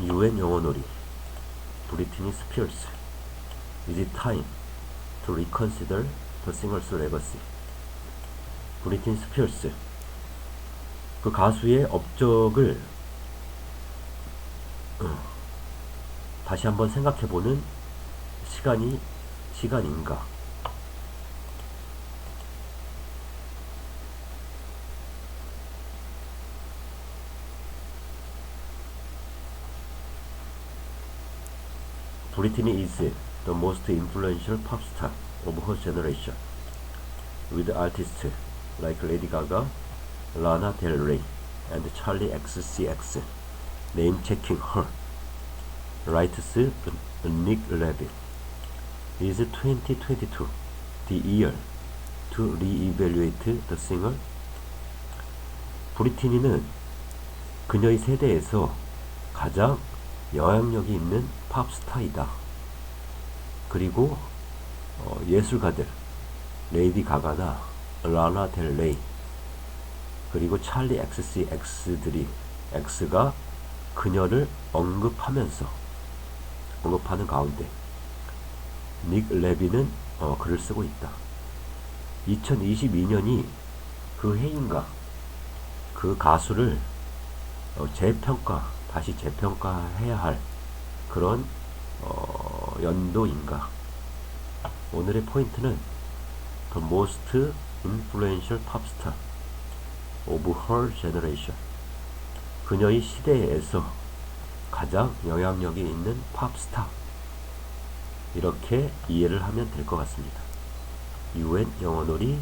UN 영어놀이 브리트니 스피어스 Is it time to reconsider the singer's legacy? 브리트니 스피어스 그 가수의 업적을 어, 다시 한번 생각해보는 시간이 시간인가? Britney is the most influential pop star of her generation, with artists like Lady Gaga, Lana Del Rey, and Charlie XCX name-checking her. Writes Nick Levin. Is 2022 the year to re-evaluate the singer? 브리티니는 그녀의 세대에서 가장 영향력이 있는 팝스타이다. 그리고 어, 예술가들 레이디 가가나 라나 델 레이 그리고 찰리 XCX들이 X가 그녀를 언급하면서 언급하는 가운데 닉 레비는 어, 글을 쓰고 있다. 2022년이 그 해인가 그 가수를 어, 재평가 다시 재평가해야 할 그런 어, 연도인가? 오늘의 포인트는 The most influential pop star of her generation. 그녀의 시대에서 가장 영향력이 있는 팝스타 이렇게 이해를 하면 될 것 같습니다. UN 영어놀이